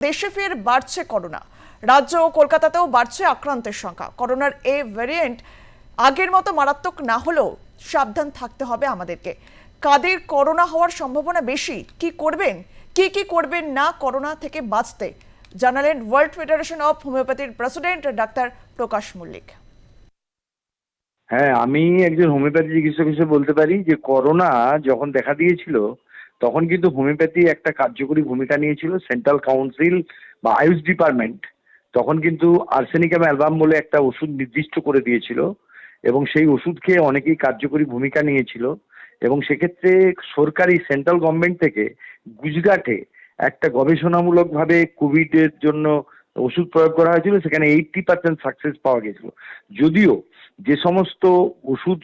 দেশে ফের বাড়ছে করোনা। রাজ্য ও কলকাতাতেও বাড়ছে আক্রান্তের সংখ্যা। করোনার এ ভ্যারিয়েন্ট আগের মতো মারাত্মক না হলেও সাবধান থাকতে হবে আমাদেরকে। কাদের করোনা হওয়ার সম্ভাবনা বেশি? কি করবেন? কি কি করবেন না করোনা থেকে বাঁচতে? জানালেন ওয়ার্ল্ড ফেডারেশন অফ হোমিওপ্যাথির প্রেসিডেন্ট ডাক্তার প্রকাশ মল্লিক। হ্যাঁ আমি একজন হোমিওপ্যাথি চিকিৎসক হিসেবে বলতে পারি যে করোনা যখন দেখা দিয়েছিল তখন কিন্তু হোমিওপ্যাথি একটা কার্যকরী ভূমিকা নিয়েছিল, সেন্ট্রাল কাউন্সিল বা আয়ুষ ডিপার্টমেন্ট। তখন কিন্তু আর্সেনিকাম অ্যালবাম বলে একটা ওষুধ নির্দিষ্ট করে দিয়েছিল এবং সেই ওষুধ খেয়ে অনেকেই কার্যকরী ভূমিকা নিয়েছিল এবং সেক্ষেত্রে সরকারি সেন্ট্রাল গভর্নমেন্ট থেকে গুজরাটে একটা গবেষণামূলকভাবে কোভিডের জন্য ওষুধ প্রয়োগ করা হয়েছিল, সেখানে এইটটি পার্সেন্ট সাকসেস পাওয়া গেছিল যদিও যে সমস্ত ওষুধ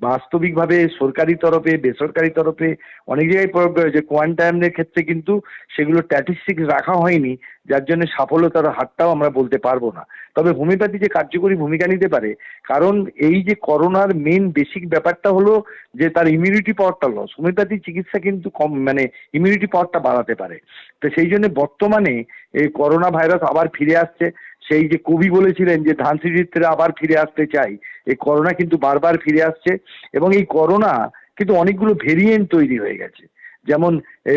বাস্তবিকভাবে সরকারি তরফে, বেসরকারি তরফে অনেক জায়গায় প্রয়োগ করা হয়েছে। কোয়ান্টাইনের ক্ষেত্রে কিন্তু সেগুলো স্ট্যাটিস্টিক্স রাখা হয়নি, যার জন্য সাফল্যতার হারটাও আমরা বলতে পারব না। তবে হোমিওপ্যাথি যে কার্যকরী ভূমিকা নিতে পারে, কারণ এই যে করোনার মেন বেসিক ব্যাপারটা হলো যে তার ইমিউনিটি পাওয়ারটা লস হোমিওপ্যাথি চিকিৎসা কিন্তু কম মানে ইমিউনিটি পাওয়ারটা বাড়াতে পারে। তো সেই জন্য বর্তমানে এই করোনা ভাইরাস আবার ফিরে আসছে। সেই যে কবি বলেছিলেন যে ধানসিঁড়িতে আবার ফিরে আসতে চাই, এই করোনা কিন্তু বারবার ফিরে আসছে এবং এই করোনা কিন্তু অনেকগুলো ভেরিয়েন্ট তৈরি হয়ে গেছে। যেমন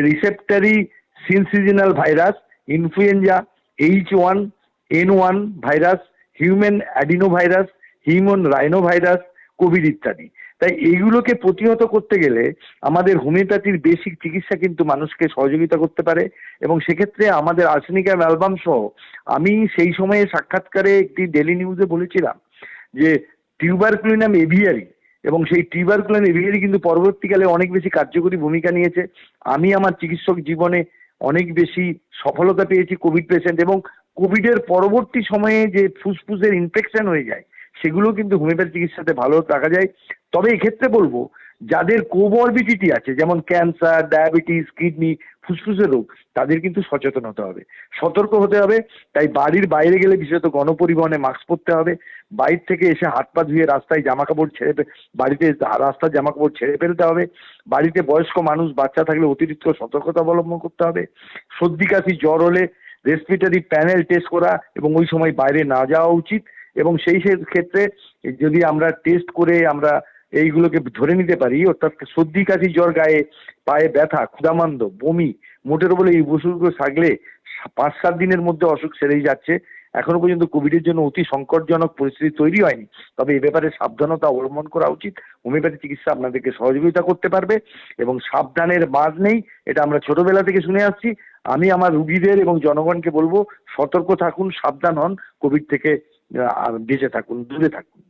respiratory syncytial virus influenza H one N one virus human adenovirus human rhinovirus COVID ইত্যাদি। তাই এইগুলোকে প্রতিহত করতে গেলে আমাদের হোমিওপ্যাথির বেসিক চিকিৎসা কিন্তু মানুষকে সহযোগিতা করতে পারে এবং সেক্ষেত্রে আমাদের আর্সেনিকাম অ্যালবাম সহ আমি সেই সময়ে সাক্ষাৎকারে একটি ডেলি নিউজে বলেছিলাম যে টিউবারকুলিনাম এভিয়ারি এবং সেই টিউবারকুলাম এভিয়ারি কিন্তু পরবর্তীকালে অনেক বেশি কার্যকরী ভূমিকা নিয়েছে। আমি আমার চিকিৎসক জীবনে অনেক বেশি সফলতা পেয়েছি কোভিড পেশেন্ট এবং কোভিডের পরবর্তী সময়ে যে ফুসফুসের ইনফেকশন হয়ে যায়, সেগুলো কিন্তু হোমিওপ্যাথি চিকিৎসাতে ভালো রাখা যায়। তবে এক্ষেত্রে বলব, যাদের কোমরবিডিটি আছে, যেমন ক্যান্সার ডায়াবেটিস কিডনি ফুসফুসের রোগ, তাদের কিন্তু সচেতন হতে হবে। সতর্ক হতে হবে, তাই বাড়ির বাইরে গেলে বিশেষত গণপরিবহনে মাস্ক পরতে হবে। বাইর থেকে এসে হাত পা ধুয়ে রাস্তায় জামা কাপড় ছেড়ে বাড়িতে রাস্তার জামা কাপড় ছেড়ে ফেলতে হবে। বাড়িতে বয়স্ক মানুষ, বাচ্চা থাকলে অতিরিক্ত সতর্কতা অবলম্বন করতে হবে। সর্দি, কাশি, জ্বর হলে রেসপিটারি প্যানেল টেস্ট করা এবং ওই সময় বাইরে না যাওয়া উচিত এবং সেই ক্ষেত্রে যদি আমরা টেস্ট করে আমরা এইগুলোকে ধরে নিতে পারি, অর্থাৎ সর্দি, কাশি, জ্বর, গায়ে, পায়ে ব্যথা, ক্ষুধামান্দ, বমি, মোটের বলে এই ওষুধগুলো থাকলে পাঁচ সাত দিনের মধ্যে অসুখ সেরেই যাচ্ছে। এখনও পর্যন্ত কোভিডের জন্য অতি সংকটজনক পরিস্থিতি তৈরি হয়নি। তবে এ ব্যাপারে সাবধানতা অবলম্বন করা উচিত। হোমিওপ্যাথি চিকিৎসা আপনাদেরকে সহযোগিতা করতে পারবে এবং সাবধানের বাদ নেই, এটা আমরা ছোটবেলা থেকে শুনে আসছি। আমি আমার রুগীদের এবং জনগণকে বলব, সতর্ক থাকুন, সাবধান হন কোভিড থেকে বেঁচে থাকুন, দূরে থাকুন।